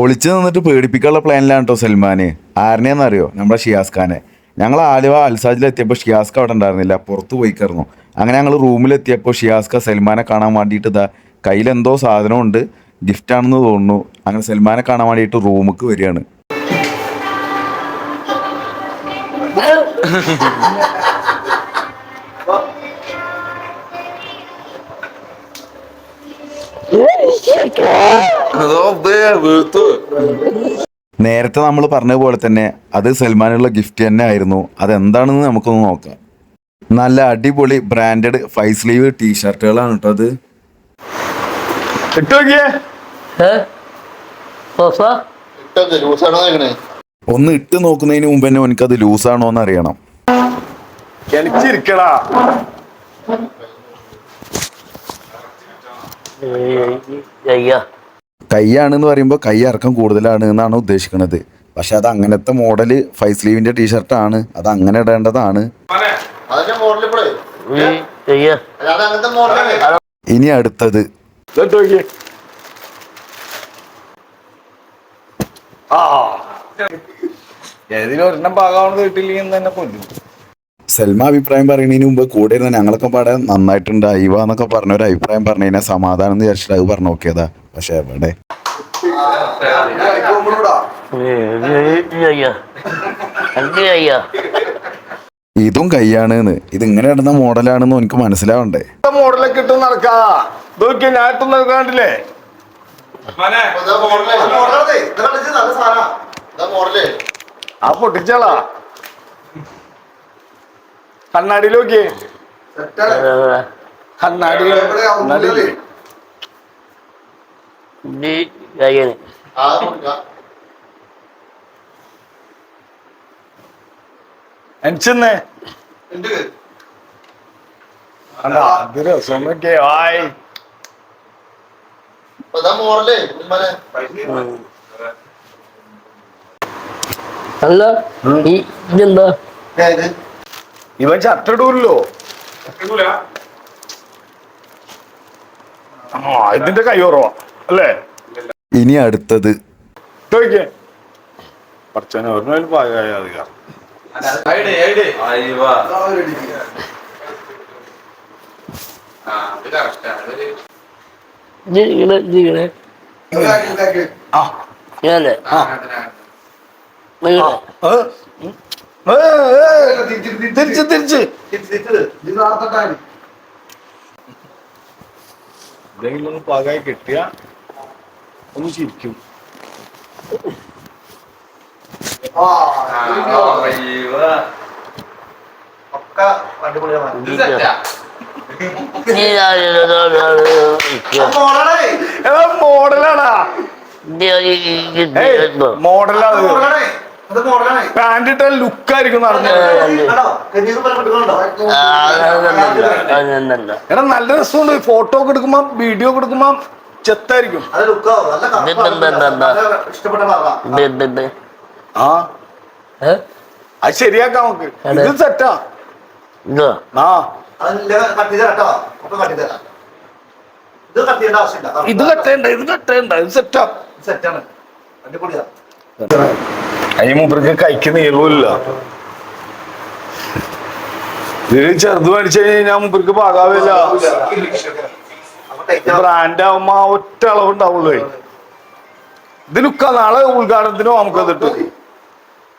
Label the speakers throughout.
Speaker 1: ഒളിച്ചു നിന്നിട്ട് പേടിപ്പിക്കാനുള്ള പ്ലാനിലാണ് കേട്ടോ സൽമാന്. ആരനെയെന്നറിയോ നമ്മുടെ ഷിയാസ് ഖാനെ. ഞങ്ങൾ ആലുവ അൽസാജിൽ എത്തിയപ്പോൾ ഷിയാസ് ഖാൻ അവിടെ ഉണ്ടായിരുന്നില്ല. പുറത്ത് പോയി കയറുന്നു അങ്ങനെ ഞങ്ങൾ റൂമിലെത്തിയപ്പോൾ ഷിയാസ്ക സൽമാനെ കാണാൻ വേണ്ടിയിട്ട് ഇതാ കയ്യിലെന്തോ സാധനമുണ്ട്. ഗിഫ്റ്റാണെന്ന് തോന്നുന്നു. അങ്ങനെ സൽമാനെ കാണാൻ വേണ്ടിയിട്ട് റൂമിക്ക് വരികയാണ്. നേരത്തെ നമ്മൾ പറഞ്ഞ പോലെ തന്നെ അത് സൽമാനുള്ള ഗിഫ്റ്റ് തന്നെ ആയിരുന്നു. അതെന്താണെന്ന് നമുക്കൊന്ന് നോക്കാം. നല്ല അടിപൊളി ബ്രാൻഡഡ് ഫൈവ് സ്ലീവ് ടീഷർട്ടുകളാണ് കേട്ടോ അത്. ഒന്ന് ഇട്ട് നോക്കുന്നതിന് മുമ്പ് തന്നെ എനിക്ക് അത് ലൂസ് ലൂസാണോ എന്ന് അറിയണം.
Speaker 2: എനിക്കിരിക്കടാ
Speaker 3: അയ്യ.
Speaker 1: കൈയാണെന്ന് പറയുമ്പോൾ കൈ ഇറക്കം കൂടുതലാണ് എന്നാണ് ഉദ്ദേശിക്കുന്നത്. പക്ഷെ അത് അങ്ങനത്തെ മോഡൽ ഫൈവ് സ്ലീവിന്റെ ടീഷർട്ടാണ് അത് അങ്ങനെ ഇടേണ്ടതാണ്.
Speaker 4: അതിന്റെ മോഡൽ ഇപ്പോഴേ?
Speaker 3: അയ്യ
Speaker 4: അത് അങ്ങനത്തെ മോഡലാണ്
Speaker 1: ഇനി അടുത്തത്.
Speaker 2: സെൽമ ആ ഏതിലും ഒരെണ്ണം പാകാവണത് തന്നെ കൊല്ലും.
Speaker 1: സൽമ അഭിപ്രായം പറയുന്നതിന് മുമ്പ് കൂടെ ഇരുന്ന ഞങ്ങളൊക്കെ പാടാൻ നന്നായിട്ടുണ്ട്. അയവ എന്നൊക്കെ പറഞ്ഞ ഒരു അഭിപ്രായം പറഞ്ഞു കഴിഞ്ഞാൽ സമാധാനം എന്ന് വിചാരിച്ചിട്ട് അത് പറഞ്ഞു നോക്കിയതാ. പക്ഷെ എവിടെ
Speaker 3: അയ്യ അഞ്ച് അയ്യ
Speaker 1: ഇതും കൈയാണ് ഇത് ഇങ്ങനെ ഇടുന്ന മോഡലാണെന്ന് എനിക്ക് മനസ്സിലാവണ്ടേ.
Speaker 2: മോഡലൊക്കെ ഇട്ട് നടക്കാ ഞാൻ നടക്കാണ്ടില്ലേ
Speaker 4: മോഡലേ
Speaker 2: ആ പൊട്ടിച്ചാളാ. കണ്ണാടിയിലോക്കിയേ. കണ്ണാടി
Speaker 3: കണ്ണാടി
Speaker 4: ആ കൊടുക്കാം
Speaker 2: എനിച്ചെന്നേ കണ്ടാ? അത് രസം നോക്കിയേ ആയ്
Speaker 3: അല്ല ഈ ഇതെന്താ?
Speaker 2: ഇവൻ ചട്ടിടൂല്ലോ ആ ഇതിന്റെ കൈ കുറവാ. അല്ലേ?
Speaker 1: ഇനി അടുത്തത്.
Speaker 2: പാകായ. ഏ, ഏ, തിരിച്ച് തിരിച്ച്. എന്തെങ്കിലും ഒന്ന് പാകായി കിട്ടിയ ഒന്ന് ചിരിക്കും
Speaker 4: ഒക്കെ അടിപൊളിയാണ്
Speaker 2: മോഡലാടാ
Speaker 4: മോഡലാണ്
Speaker 2: പാന്റ് ഇട്ട ലുക്കായിരിക്കും എടാ നല്ല രസമുണ്ട്. ഫോട്ടോ ഒക്കെ എടുക്കുമ്പോ വീഡിയോ ഒക്കെ എടുക്കുമ്പോ ചെത്തായിരിക്കും. ആ.
Speaker 3: ഏ?
Speaker 2: അത് ശരിയാക്കാം നമുക്ക്. ഇത് സെറ്റാ ആ.
Speaker 4: ഇത്.
Speaker 2: ഇത് കട്ടേണ്ട ഇത് കട്ടേണ്ട ഇത് സെറ്റാ
Speaker 4: സെറ്റാണ്
Speaker 2: അതിന് മൂപ്പർക്ക് കൈക്ക് നീളമില്ല ചെറുത് മേടിച്ചു കഴിഞ്ഞാൽ മൂപ്പർക്ക് പാകാവില്ല. ബ്രാൻഡ് ആവുമ്പോ ആ ഒറ്റ അളവ് ഉണ്ടാവുള്ളൂ ഇതിനൊക്കെ നാളെ ഉദ്ഘാടനത്തിനോ നമുക്ക് അതിട്ടു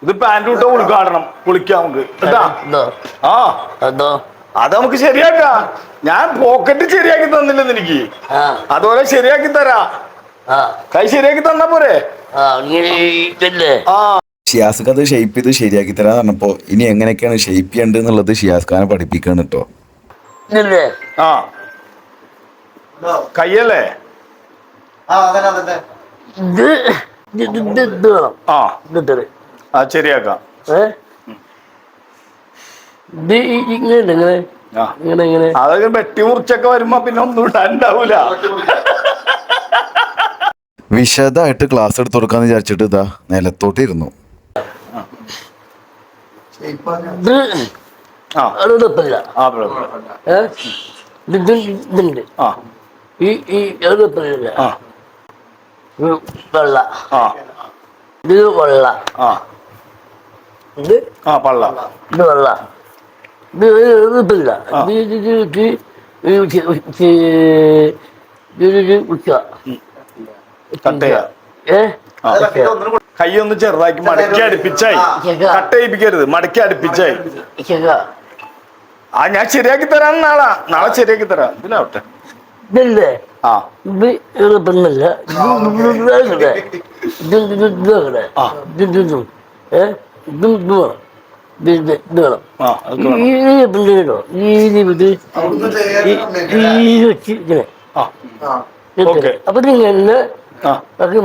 Speaker 2: ഇത് പാന്റ് ഇട്ട ഉദ്ഘാടനം കുളിക്കാം നമുക്ക്. കേട്ടാ ആ.
Speaker 3: അതോ
Speaker 2: അത് നമുക്ക് ശരിയാക്കാ. ഞാൻ പോക്കറ്റ് ശരിയാക്കി തന്നില്ലെന്ന് എനിക്ക്.
Speaker 3: ആ.
Speaker 2: അതുപോലെ ശരിയാക്കി തരാ.
Speaker 3: ആ.
Speaker 2: കൈ ശരിയാക്കി തന്നാ പോരെ?
Speaker 3: ആ
Speaker 1: ഷിയാസ്ക്ക് അത് ഷേപ്പ് ചെയ്ത് ശരിയാക്കി തരാൻ പറഞ്ഞപ്പോ ഇനി എങ്ങനെയൊക്കെയാണ് ഷേപ്പ് ചെയ്യേണ്ടത് എന്നുള്ളത് ഷിയാസ് ഖാനെ പഠിപ്പിക്കാണ് കേട്ടോ
Speaker 2: ആ. കയ്യല്ലേ?
Speaker 4: ആ
Speaker 2: ആ. ശരിയാക്കാം. അതൊക്കെ വെട്ടി മുറിച്ചൊക്കെ വരുമ്പോ പിന്നെ ഒന്നും ഇടാണ്ടാവൂല.
Speaker 1: വിശദമായിട്ട് ക്ലാസ് എടുത്ത് കൊടുക്കാന്ന് വിചാരിച്ചിട്ട് ഇതാ നിലത്തോട്ടിരുന്നു.
Speaker 3: ഇത്
Speaker 2: ആ.
Speaker 3: ഈ ഈ കുഴപ്പമില്ല
Speaker 2: ആ.
Speaker 3: ഇത് വെള്ള.
Speaker 2: ആ.
Speaker 3: ഇത് വെള്ള.
Speaker 2: ആ.
Speaker 3: ഇത്?
Speaker 2: ആ പള്ള.
Speaker 3: ഇത് വെള്ള. ഇത് ഇതില്ല ഉച്ച ഏ?
Speaker 2: ചെറുതാക്കി മടക്കി അടുപ്പിച്ചായി.
Speaker 3: കട്ടയിപ്പിക്കരുത്
Speaker 2: കട്ട് ചെയ്യിപ്പിക്കരുത് മടക്കി അടുപ്പിച്ചായി. ആ ഞാൻ ശരിയാക്കി തരാം നാളെ. നാളെ ശരിയാക്കി തരാം. ഇതിലാവട്ടെ.
Speaker 3: ഇതല്ലേ. ഈ ഈ വെച്ച് ഇങ്ങനെ.
Speaker 2: ആ. ഓക്കേ.
Speaker 3: അപ്പൊ നിങ്ങൾ
Speaker 2: ആ.
Speaker 3: ബാക്കി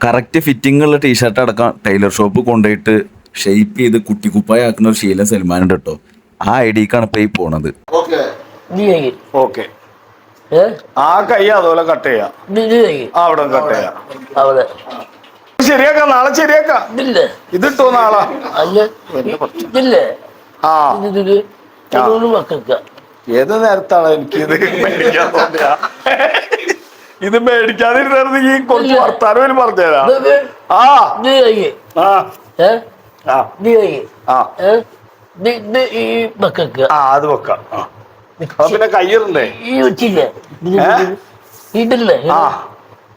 Speaker 1: കറക്റ്റ് ഫിറ്റിംഗ് ഉള്ള ടീഷർട്ട് അടക്കം ടൈലർ ഷോപ്പ് കൊണ്ടുപോയിട്ട് ഷെയ്പ്പ് ചെയ്ത് കുട്ടിക്കുപ്പായ ആക്കുന്ന ഒരു ശീലം സൽമാൻ ഉണ്ട് കേട്ടോ ആ ഐഡിക്കാണ് ഇപ്പൊ ഈ പോണത്.
Speaker 2: ഓക്കെ. ആ കൈ അതുപോലെ കട്ട് ചെയ്യാം. അവിടെ കട്ട് ചെയ്യാം.
Speaker 3: അവിടെ.
Speaker 2: ശരിയാക്കാം നാളെ ശരിയാക്കാം. ഇതിട്ടോ നാളെ. ആ. ഏത് നേരത്താണ് എനിക്ക് ഇത് മേടിക്കാതിരുന്നെങ്കിൽ കുറച്ച് വർത്താനം പറഞ്ഞുതരാം.
Speaker 3: ഇത്
Speaker 2: ആ. ആ.
Speaker 3: ഈ
Speaker 2: അത് വെക്കാം. പിന്നെ കയ്യറില്ലേ
Speaker 3: ഈ ഉച്ചില്ലേ? ഇതില്ലേ?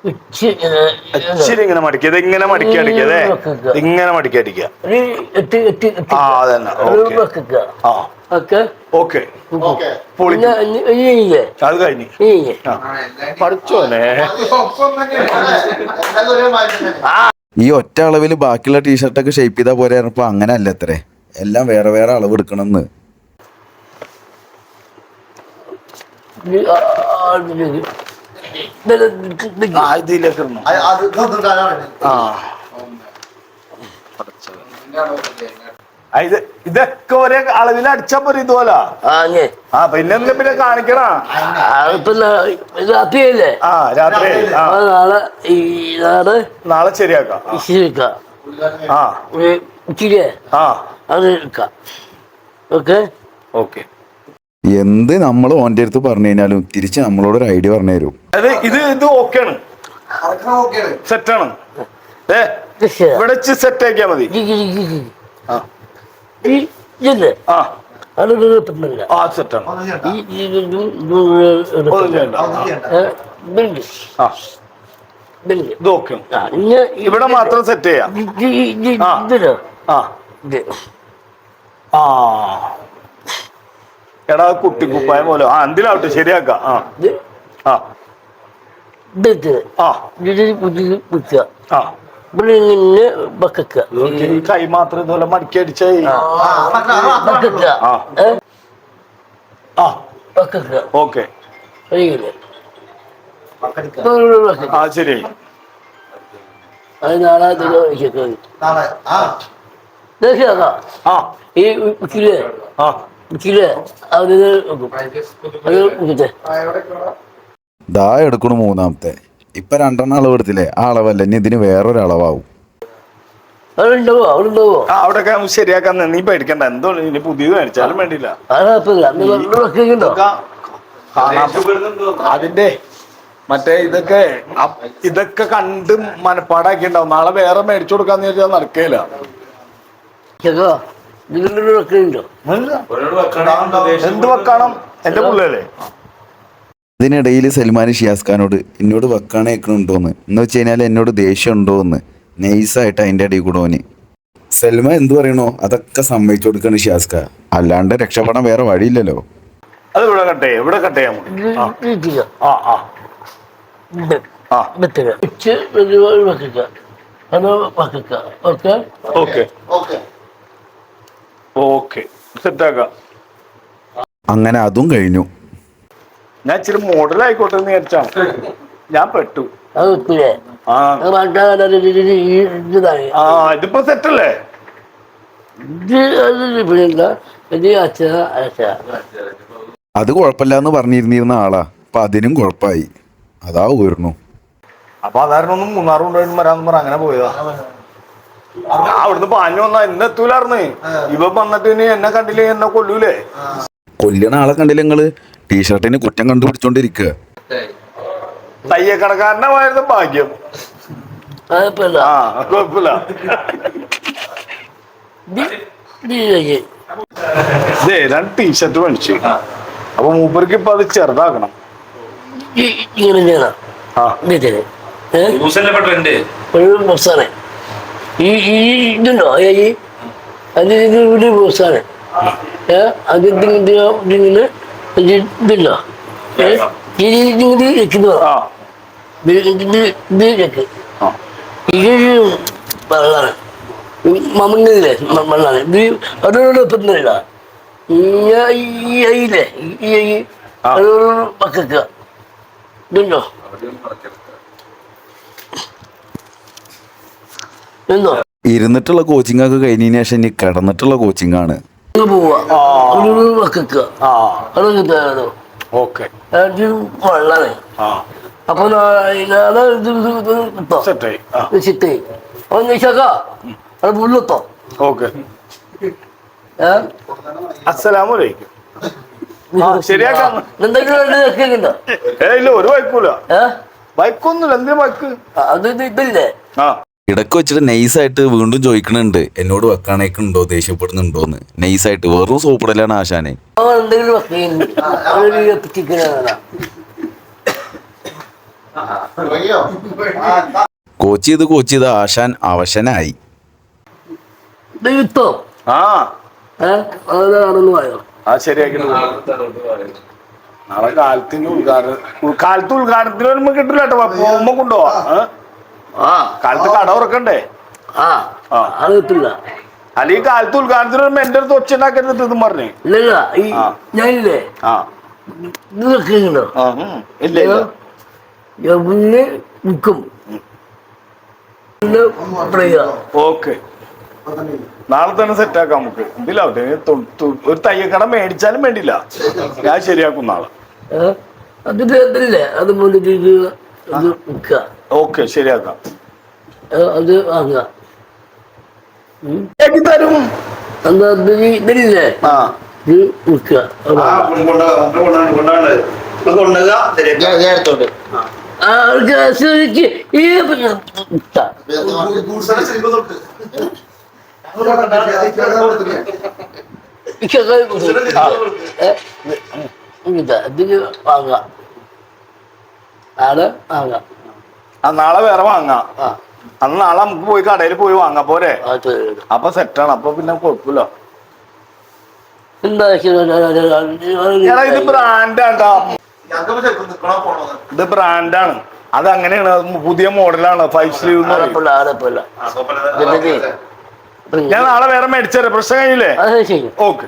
Speaker 2: ഇച്ചിരി ഇങ്ങനെ മടിക്കുക ഇത് ഇങ്ങനെ മടിക്കി. അടിക്കതേ ഇങ്ങനെ മടിക്കി അടിക്കുക ആ അതന്നെ. ഓക്കെ. അത് കഴിഞ്ഞു.
Speaker 3: പഠിച്ചോനെ
Speaker 2: ആ. പഠിച്ചോനെ
Speaker 1: ഈ ഒറ്റ അളവിൽ ബാക്കിയുള്ള ടീഷർട്ടൊക്കെ ഷേപ്പ് ചെയ്താൽ പോരെ പറഞ്ഞപ്പോൾ അങ്ങനെ അല്ല അത്രേ. എല്ലാം വേറെ വേറെ അളവ് എടുക്കണം എന്ന്
Speaker 3: ഇത് ആ, ആ, ഇത്
Speaker 2: ഇതൊക്കെ ഒരേ അളവിൽ അടിച്ചാ പോരെ ഇതുപോലെ.
Speaker 3: ആ
Speaker 2: പിന്നെ പിന്നെ കാണിക്കണ?
Speaker 3: രാത്രിയല്ലേ
Speaker 2: ആ രാത്രി.
Speaker 3: നാളെ ഈ നാളെ
Speaker 2: നാളെ ശരിയാക്കാം. ആ. ആ.
Speaker 3: ഒരു ഇച്ചിരിയെ?
Speaker 2: ആ.
Speaker 3: അത് എടുക്കാം ഓക്കെ?
Speaker 2: ഓക്കെ.
Speaker 1: എന്ത് നമ്മൾ ഓന്റെ അടുത്ത് പറഞ്ഞു കഴിഞ്ഞാലും തിരിച്ച് നമ്മളോട് ഒരു ഐഡിയ പറഞ്ഞു തരും.
Speaker 2: അതെ ഇത് ഇത് ഓക്കെയാണ് സെറ്റാണ്. ഏ ഇവിടെ സെറ്റ് ആക്കിയാ മതി. ആ.
Speaker 3: ഇല്ലേ?
Speaker 2: ആ.
Speaker 3: അത്
Speaker 2: സെറ്റാണ്
Speaker 3: ഈ ബില്ല് ബില്ല്
Speaker 2: ഇവിടെ മാത്രം സെറ്റ് ചെയ്യാം.
Speaker 3: ഇത് ഇത്
Speaker 2: ആ.
Speaker 3: ഇതിലോ.
Speaker 2: ആ.
Speaker 3: ഇത്.
Speaker 2: ആ. എടാ കുട്ടിക്കുപ്പായ പോലെ. ആ എന്തിലാവട്ടെ? ശരിയാക്കാം. ആ.
Speaker 3: ഇത്.
Speaker 2: ആ.
Speaker 3: ഇത്.
Speaker 2: ആ.
Speaker 3: ഇത് പുതിയ കുത്തുക
Speaker 2: ആ. ഈ കൈ മാത്രം ഇതുപോലെ മടക്കി ആ. ഓക്കെ. ശരി.
Speaker 3: അത് നാളെ ഈ അത്
Speaker 1: ദാ എടുക്കണു മൂന്നാമത്തെ. ഇപ്പൊ രണ്ടെണ്ണം അളവ് എടുത്തില്ലേ? ആ അളവല്ല? ഇനി ഇതിന് വേറൊരു അളവാവും.
Speaker 3: അതുണ്ടാവോ അതുണ്ടാവോ
Speaker 2: ആ അവിടെയൊക്കെ നമുക്ക് ശരിയാക്കാൻ നീ പേടിക്കണ്ട. എന്തോ ഇനി പുതിയത് മേടിച്ചാലും വേണ്ടിയില്ല. കാണാം. അതിന്റെ മറ്റേ ഇതൊക്കെ ഇതൊക്കെ കണ്ട് മനപ്പാടാക്കി ഉണ്ടാവും നാളെ വേറെ മേടിച്ചു കൊടുക്കാന്ന് ചോദിച്ചാൽ നടക്കേല.
Speaker 3: ചേക്കാ നിങ്ങളുടെ വെക്കുന്നുണ്ടോ
Speaker 2: എന്ത് വെക്കണം? എന്റെ പുള്ളല്ലേ
Speaker 1: ഇതിനിടയിൽ സൽമാൻ ഷിയാസ് ഖാനോട് എന്നോട് വെക്കാണേക്കണുണ്ടോന്ന് എന്ന് വെച്ച് കഴിഞ്ഞാൽ എന്നോട് ദേഷ്യം ഉണ്ടോന്ന് നൈസായിട്ട് അതിന്റെ അടി കൂടെ ഓന്. സൽമ എന്ത് പറയണോ അതൊക്കെ സമ്മതിച്ചു കൊടുക്കാണ് ഷിയാസ് ഖാൻ അല്ലാണ്ട് രക്ഷപ്പെടാൻ വേറെ വഴിയില്ലല്ലോ.
Speaker 2: അത് ഇവിടെ കട്ട് ചെയ്യാം ഇവിടെ കട്ട് ചെയ്യാൻ ആ. ആ ആ. ആ.
Speaker 3: വെക്കുക ഉച്ച വെക്കുക അത് വെക്കുക ഓക്കെ?
Speaker 2: ഓക്കെ. ഓക്കെ.
Speaker 1: അങ്ങനെ അതും കഴിഞ്ഞു.
Speaker 2: ഞാൻ ഇച്ചിരി മോഡൽ ആയിക്കോട്ടെ എന്ന് വിചാരിച്ചാണ് ഞാൻ പെട്ടു.
Speaker 3: അത് വെക്കില്ലേ
Speaker 2: ആ. ആ ഇതിപ്പോ സെറ്റല്ലേ?
Speaker 3: അല്ലേ അത്
Speaker 1: കുഴപ്പമില്ല എന്ന് പറഞ്ഞിരുന്നിരുന്ന ആളാ. അപ്പൊ അതിനും കുഴപ്പമായി. അതാ ഊരുന്നു
Speaker 2: അപ്പൊ അതാരണം ഒന്നും മൂന്നാർ കൊണ്ടുപോയി വരാന്ന് പറ അങ്ങനെ പോയതാ. അവിടുന്ന് പാഞ്ഞു വന്നാ എന്നെ എത്തൂലാർന്ന്. ഇവ വന്നിട്ട് എന്നെ കണ്ടില്ലേ എന്നെ കൊല്ലൂലേ?
Speaker 1: കൊല്ലണ ആളെ കണ്ടില്ല നിങ്ങൾ? ടീഷർട്ടിന് കുറ്റം കണ്ടുപിടിച്ചോണ്ടിരിക്കുക.
Speaker 2: തയ്യക്കടക്കാരനായിരുന്നു ഭാഗ്യം. ആ കുഴപ്പമില്ല
Speaker 3: ഇത്
Speaker 2: ഇതേ രണ്ട് ടീഷർട്ട് മേടിച്ചു. അപ്പൊ മൂപ്പർക്ക് ഇപ്പൊ അത് ചെറുതാക്കണം.
Speaker 3: ഈ ഈ ഇതുണ്ടോ? ഈ അത് ഇത് ഇതിങ്ങനെ ഇത് വെക്കുന്നു.
Speaker 2: ആ.
Speaker 3: ഇത് ഇത് ഇത് വെക്ക്
Speaker 2: ആ.
Speaker 3: ഇത് വെള്ളമാണ് മമ്മങ്ങില്ലേ വെള്ളമാണ് ഇത് അതോട് ഒപ്പുന്നില്ല ഈ അയില്ലേ? ഈ അയി
Speaker 2: ആ.
Speaker 3: അതോട് മക്കൾക്ക് ഇതുണ്ടോ?
Speaker 1: ഇരുന്നിട്ടുള്ള കോച്ചിങ് ഒക്കെ കഴിഞ്ഞതിന് ശേഷം ഇനി കിടന്നിട്ടുള്ള കോച്ചിങ് ആണ്
Speaker 3: ഇങ്ങ് പോവാ.
Speaker 2: ആ.
Speaker 3: ഒരു മക്കൾക്ക്
Speaker 2: ആ.
Speaker 3: അതൊക്കെ തരാനോ
Speaker 2: ഓക്കെ.
Speaker 3: അത് വെള്ളമാണ്
Speaker 2: ആ.
Speaker 3: അപ്പൊ ചിട്ടേ അത്
Speaker 2: ഓക്കെ. അസ്സലാമലൈക്കും ശരിയാക്കാം.
Speaker 3: എന്തെങ്കിലും
Speaker 2: ഇല്ല ഒരു വൈക്കൂല
Speaker 3: വൈക്കൊന്നുമില്ല
Speaker 2: ബൈക്കൊന്നുമില്ല വൈക്ക്
Speaker 3: അത് ഇതില്ലേ?
Speaker 2: ആ.
Speaker 1: ഇടയ്ക്ക് വെച്ചിട്ട് നൈസായിട്ട് വീണ്ടും ചോദിക്കണുണ്ട്. എന്നോട് വെക്കാണേക്കുണ്ടോ ദേഷ്യപ്പെടുന്നുണ്ടോന്ന്? നൈസായിട്ട് വെറും സോപ്പിടലാണ് ആശാനെ. കോച്ച് ചെയ്ത് കോച്ച് ചെയ്ത് ആശാൻ അവശനായി.
Speaker 2: നാളെ കാലത്തിന് ഉദ്ഘാടനം കാലത്ത് ഉദ്ഘാടനത്തിന് വരുമ്പോ കിട്ടില്ല കേട്ടോ പോകുമ്പോ കൊണ്ടുപോവാ.
Speaker 3: ആ
Speaker 2: കാലത്ത് കട ഉറക്കണ്ടേ
Speaker 3: ആ. അത് കിട്ടില്ല
Speaker 2: അല്ലെങ്കിൽ കാലത്ത് ഉദ്ഘാടനത്തിന് വരുമ്പോ എന്റെ അടുത്ത് ഒച്ചുണ്ടാക്കരുത് ഇതും പറഞ്ഞേ.
Speaker 3: ഈ. ഞാനില്ലേ.
Speaker 2: ഇല്ല
Speaker 3: നിൽക്കും.
Speaker 2: ഓക്കെ. നാളെ തന്നെ സെറ്റ് ആക്കാം നമുക്ക്. ഇതിലാവട്ടെ ഒരു തയ്യക്കട മേടിച്ചാലും വേണ്ടില്ല ഞാൻ ശരിയാക്കും നാളെ?
Speaker 3: അതിന്റെ അതില്ലേ അത് മുന്നിട്ട്
Speaker 2: ഓക്കെ ശരിയാക്കാം.
Speaker 3: അത്.
Speaker 2: ശരിയാക്കി തരും.
Speaker 3: എന്താ ഇതിന് ഇതില്ലേ
Speaker 2: ആ.
Speaker 3: ഇത് വിൽക്കുക. അവർക്ക് ഈ ഇതിന് വാങ്ങാം
Speaker 2: നാളെ വേറെ വാങ്ങാം. അന്ന് നാളെ നമുക്ക് പോയി കടയിൽ പോയി വാങ്ങാ പോരെ?
Speaker 3: അത്
Speaker 2: അപ്പൊ സെറ്റാണ് അപ്പൊ പിന്നെ കുഴപ്പമില്ല എടാ ഇത് ബ്രാൻഡാണ്ടാ
Speaker 4: പോണോ?
Speaker 2: ഇത് ബ്രാൻഡാണ് അത് അങ്ങനെയാണ് അത് പുതിയ മോഡലാണ് ഫൈവ് സ്ലീവ് എന്ന് പറയും. ഞാൻ നാളെ വേറെ മേടിച്ചേരാം പ്രശ്നം കഴിഞ്ഞില്ലേ? ഓക്കെ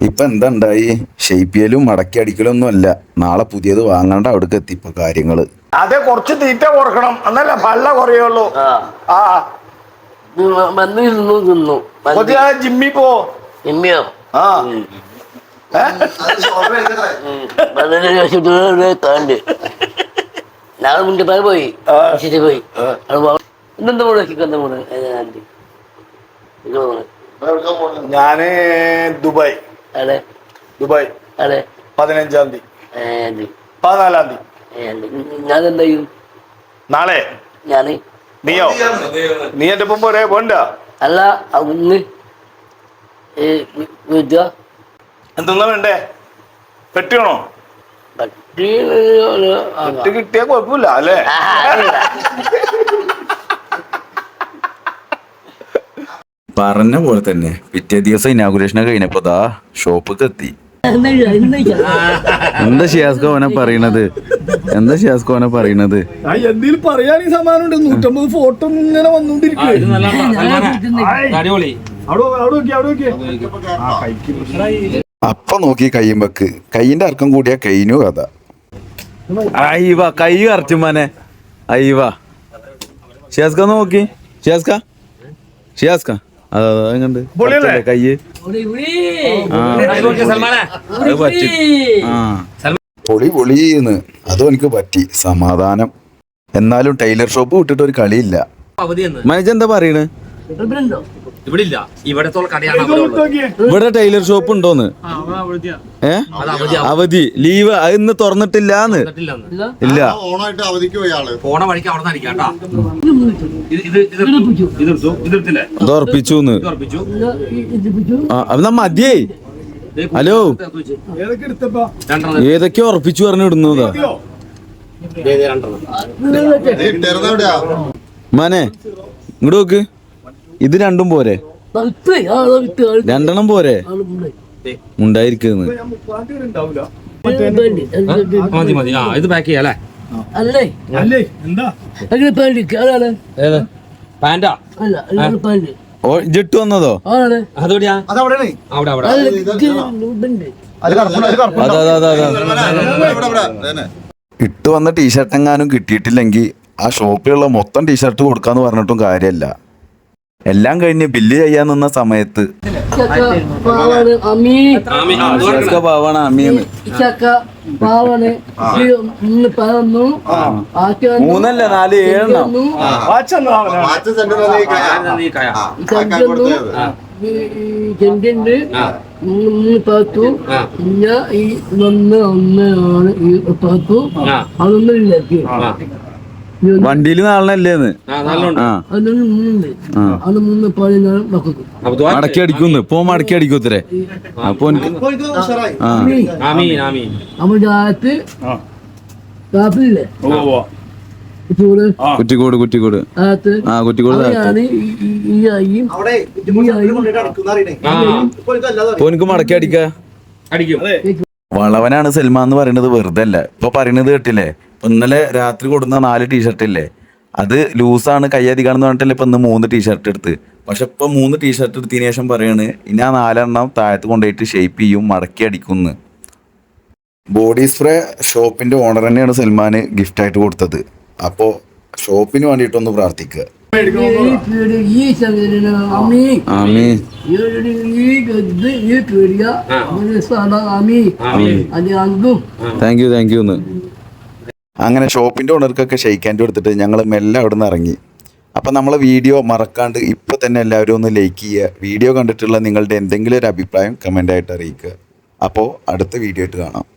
Speaker 1: ഇപ്പൊ എന്താ ഉണ്ടായി ഷെയ്പ്പിയലും മടക്കി അടിക്കലും ഒന്നും അല്ല. നാളെ പുതിയത് വാങ്ങണ്ട അവിടേക്ക് എത്തി ഇപ്പൊ കാര്യങ്ങൾ.
Speaker 2: അതെ കുറച്ച് തീറ്റ കുറക്കണം എന്നല്ല പള്ള കുറയുള്ളൂ.
Speaker 3: ആ. തിന്നു
Speaker 2: ജിമ്മി പോ. ആ.
Speaker 3: നാളെ മുണ്ടപ്പാൽ പോയി. ശരി പോയി. ഇന്നെന്താ ആന്റി
Speaker 2: ഞാൻ ദുബായ്.
Speaker 3: അതെ.
Speaker 2: ദുബായ്.
Speaker 3: അതെ.
Speaker 2: പതിനഞ്ചാം തീയതി. പതിനാലാം തീയതി.
Speaker 3: ഞാൻ എന്താ? ചെയ്യും?
Speaker 2: നാളെ.
Speaker 3: ഞാൻ?
Speaker 2: നീയോ? നീ എന്റെ ഒപ്പം പോരെ പോണ്ട?
Speaker 3: അല്ല അന്ന്
Speaker 2: എന്തെന്നാ വേണ്ടേ? പെട്ടിയാണോ
Speaker 3: പട്ടി
Speaker 2: പെട്ടി കിട്ടിയാ കുഴപ്പമില്ല അല്ലേ.
Speaker 1: പറഞ്ഞ പോലെ തന്നെ. പിറ്റേ ദിവസം ഇനാഗുലേഷൻ കഴിഞ്ഞപ്പോ ദാ ഷോപ്പിക്ക് എത്തി. എന്താ ഷിയാസ്കോ അവനെ പറയണത്? എന്താ ഷിയാസ്കോ അവനെ പറയണത്?
Speaker 2: എന്തെങ്കിലും പറയാണെങ്കിൽ സമാനമുണ്ട്. നൂറ്റമ്പത് ഫോട്ടോ ഇങ്ങനെ വന്നോണ്ടിരിക്കും
Speaker 1: അപ്പൊ നോക്കി കയ്യുമ്പക്ക് കയ്യിന്റെ അർക്കം കൂടിയ കൈനു കഥ. അയ്യവ കൈ അറച്ചുമാനെ അയ്യവ ഷിയാസ്ക നോക്കി. ഷിയാസ്ക ഷിയാസ്ക അതാ എങ്ങണ്ട്
Speaker 2: പൊളിയല്ലേ?
Speaker 1: കയ്യ്? ആ
Speaker 5: സൽമാനെ.
Speaker 1: അത് പറ്റി. ആ. പൊളി പൊളിന്ന് അതും എനിക്ക് പറ്റി. സമാധാനം. എന്നാലും ടൈലർ ഷോപ്പ് വിട്ടിട്ട് ഒരു കളിയില്ല മനജ് എന്താ പറയണ്?
Speaker 5: ഇവിടെ ഇല്ല ഇവിടത്തോളം കടയാണ് അവിടെ ഉള്ളത്
Speaker 1: ഇവിടെ ടൈലർ ഷോപ്പ് ഉണ്ടോന്ന് ഏ?
Speaker 5: അത് അവധി
Speaker 1: അവധി. ലീവ് അത് ഇന്ന് തുറന്നിട്ടില്ലാന്ന്. ഇല്ല.
Speaker 6: ഓണായിട്ട് അവധിക്ക് പോയ ആൾ.
Speaker 5: പോണ വഴിക്ക് അവിടെ നിന്ന് അടിക്കാം ഇത് ഇത് ഇത് ഇതെടുത്തു ഇതെടുത്തില്ലേ
Speaker 1: അത് ഉറപ്പിച്ചു.
Speaker 5: ഇത് ഉറപ്പിച്ചു
Speaker 1: ആ അത് നമ്മ മതിയേ
Speaker 5: ദേ
Speaker 1: ഹലോ?
Speaker 5: രണ്ടെണ്ണം
Speaker 1: ഏതൊക്കെ ഉറപ്പിച്ചു പറഞ്ഞു ഇടുന്നതാ
Speaker 5: ദേ, ദേ രണ്ടെണ്ണം.
Speaker 6: ഇട്ടിരുന്ന എവിടെയാ
Speaker 1: മാനെ ഇങ്ങോട്ട് നോക്ക്. ഇത് രണ്ടും പോരെ? രണ്ടെണ്ണം പോരെ?
Speaker 3: അത്
Speaker 5: മതി മതി. ആ ഇത് പാക്ക് ചെയ്യാം അല്ലേ?
Speaker 1: ജിട്ട് വന്നതോ?
Speaker 3: ആളാണ്
Speaker 5: അതെവിടെയാ?
Speaker 4: അതവിടെയാണ്.
Speaker 5: അവിടെ അവിടെ.
Speaker 3: അത് ഇതുണ്ട്.
Speaker 4: അത് കറുപ്പുണ്ട് അത് കറുപ്പുണ്ട്.
Speaker 1: അതാ അതാ അതാ
Speaker 6: ഇവിടെ ഇവിടെ ഇവിടെ
Speaker 1: ഇട്ട് വന്ന ടീഷർട്ട് എങ്ങാനും കിട്ടിയിട്ടില്ലെങ്കിൽ ആ ഷോപ്പിലുള്ള മൊത്തം ടീഷർട്ട് കൊടുക്കാന്ന് പറഞ്ഞിട്ടും കാര്യമല്ല എല്ലാം കഴിഞ്ഞ് ബില്ല് ചെയ്യാൻ നിന്ന സമയത്ത്.
Speaker 3: ചക്ക പാവാണ് അമ്മി
Speaker 5: ആമി, ആ, അത് കൊടുക്കണം.
Speaker 1: ഇതൊക്കെ പാവാണ് അമ്മീന്ന്
Speaker 3: ചക്ക പാവാണ് ഈ മൂന്ന് പഴന്നു ആക്കി വന്നു
Speaker 1: മൂന്നല്ല നാല് ഏഴെണ്ണം
Speaker 6: ഈ
Speaker 3: ചെണ്ടുണ്ട് മൂന്ന് പാത്തു. പിന്നെ ഒന്ന് ഒന്ന് പാത്തു. അതൊന്നും ഇല്ല
Speaker 1: വണ്ടിയിൽ
Speaker 5: അപ്പൊ
Speaker 1: മടക്കി അടിക്കുന്നു. ഇപ്പൊ മടക്കി അടിക്കൂത്തരെ അപ്പൊ കുറ്റിക്കോട്. കുറ്റിക്കോട് ആ കുറ്റിക്കോട് പോനിക്ക് മടക്കി അടിക്ക.
Speaker 5: അടിക്കും.
Speaker 1: വളവനാണ് സൽമാൻ എന്ന് പറയുന്നത് വെറുതെ അല്ല. ഇപ്പൊ പറയുന്നത് കേട്ടില്ലേ? ഇന്നലെ രാത്രി കൊടുന്ന നാല് ടീഷർട്ട് ഇല്ലേ? അത് ലൂസാണ് കയ്യധികാണെന്ന് പറഞ്ഞിട്ടല്ലേ ഇപ്പൊ ഇന്ന് മൂന്ന് ടീഷർട്ട് എടുത്ത്. പക്ഷെ ഇപ്പൊ മൂന്ന് ടീഷർട്ട് എടുത്തതിന് ശേഷം പറയാണ് ഇനി ആ നാലെണ്ണം താഴത്ത് കൊണ്ടുപോയിട്ട് ഷേപ്പ് ചെയ്യും മടക്കി അടിക്കുന്നു. ബോഡി സ്പ്രേ ഷോപ്പിന്റെ ഓണർ തന്നെയാണ് സൽമാന് ഗിഫ്റ്റ് ആയിട്ട് കൊടുത്തത്. അപ്പോ ഷോപ്പിന് വേണ്ടിയിട്ടൊന്ന് പ്രാർത്ഥിക്കുക.
Speaker 3: ഈ
Speaker 1: താങ്ക് യു താങ്ക് യു എന്ന്. അങ്ങനെ ഷോപ്പിന്റെ ഓണർക്കൊക്കെ ഷെയ്ക്കാന്റെ കൊടുത്തിട്ട് ഞങ്ങൾ മെല്ലെ അവിടെ നിന്ന് ഇറങ്ങി. അപ്പം നമ്മളെ വീഡിയോ മറക്കാണ്ട് ഇപ്പോൾ തന്നെ എല്ലാവരും ഒന്ന് ലൈക്ക് ചെയ്യുക. വീഡിയോ കണ്ടിട്ടുള്ള നിങ്ങളുടെ എന്തെങ്കിലും ഒരു അഭിപ്രായം കമന്റായിട്ട് അറിയിക്കുക. അപ്പോൾ അടുത്ത വീഡിയോ ആയിട്ട് കാണാം.